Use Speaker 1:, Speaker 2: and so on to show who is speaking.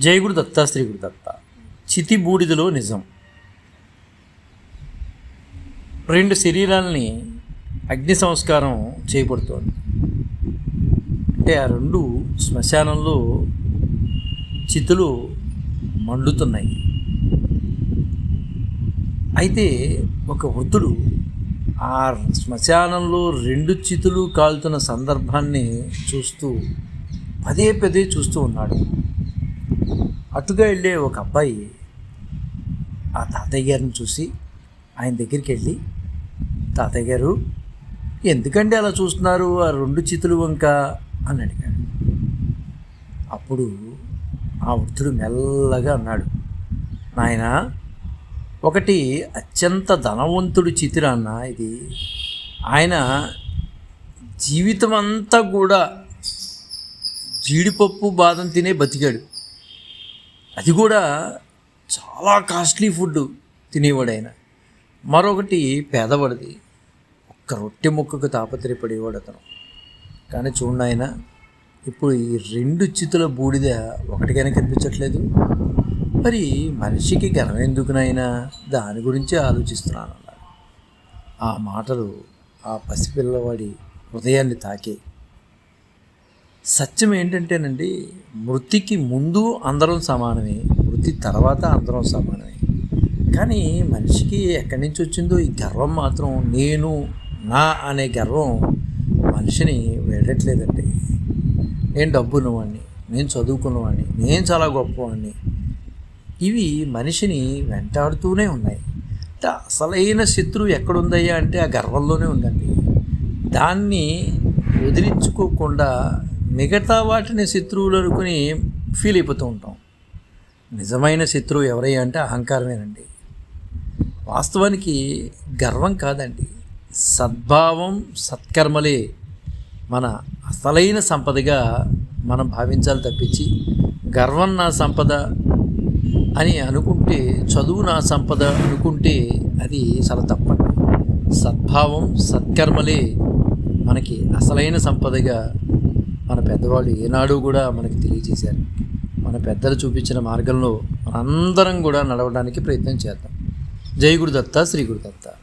Speaker 1: జయగుడు గురు దత్త దత్త చితి బూడిదలో నిజం. రెండు శరీరాలని అగ్ని సంస్కారం చేయబడుతోంది అంటే ఆ రెండు శ్మశానంలో చితులు మండుతున్నాయి. అయితే ఒక వృద్ధుడు ఆ శ్మశానంలో రెండు చితులు కాలుతున్న సందర్భాన్ని చూస్తూ పదే పదే చూస్తూ ఉన్నాడు. అటుగా వెళ్ళే ఒక అబ్బాయి ఆ తాతయ్య గారిని చూసి ఆయన దగ్గరికి వెళ్ళి తాతయ్య గారు ఎందుకండి అలా చూస్తున్నారు? ఆ రెండు చితులు వంక అని అడిగాడు. అప్పుడు ఆ వృద్ధుడు మెల్లగా అన్నాడు నాయన ఒకటి అత్యంత ధనవంతుడు చితిరా అన్న ఇది ఆయన జీవితం అంతా కూడా జీడిపప్పు బాదం తినే బతికాడు. అది కూడా చాలా కాస్ట్లీ ఫుడ్ తినేవాడు ఆయన మరొకటి పేదవాడిది. ఒక్క రొట్టె ముక్కకు తాపత్రయపడేవాడు అతను. కానీ చూడండి ఆయన ఇప్పుడు ఈ రెండు చితుల బూడిద ఒకటికైనా కనిపించట్లేదు. మరి మనిషికి గర్వం ఎందుకునైనా దాని గురించి ఆలోచిస్తున్నాను ఆ మాటలు ఆ పసిపిల్లవాడి హృదయాన్ని తాకే సత్యం ఏంటంటేనండి మృతికి ముందు అందరం సమానమే మృతి తర్వాత అందరం సమానమే. కానీ మనిషికి ఎక్కడి నుంచి వచ్చిందో ఈ గర్వం మాత్రం నేను నా అనే గర్వం మనిషిని వెళ్ళట్లేదండి నేను డబ్బున్నవాడిని నేను చదువుకున్నవాడిని నేను చాలా గొప్పవాడిని ఇవి మనిషిని వెంటాడుతూనే ఉన్నాయి. అంటే అసలైన శత్రువు ఎక్కడుందయ్యా అంటే ఆ గర్వంలోనే ఉందండి. దాన్ని వదిలించుకోకుండా మిగతా వాటిని శత్రువులు అనుకుని ఫీల్ అయిపోతూ ఉంటాం. నిజమైన శత్రువు ఎవరయ్యా అంటే అహంకారమేనండి. వాస్తవానికి గర్వం కాదండి. సద్భావం సత్కర్మలే మన అసలైన సంపదగా మనం భావించాలి తప్పించి గర్వం నా సంపద అని అనుకుంటే చదువు నా సంపద అనుకుంటే అది చాలా తప్పండి. సద్భావం సత్కర్మలే మనకి అసలైన సంపదగా మన పెద్దవాళ్ళు ఏనాడు కూడా మనకి తెలియజేశారు. మన పెద్దలు చూపించిన మార్గంలో మనందరం కూడా నడవడానికి ప్రయత్నం చేద్దాం. జై గురుదత్త శ్రీ గురుదత్త.